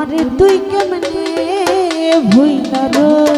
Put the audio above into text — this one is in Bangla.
আমারে তুই কেমনে ভুইলা রইলি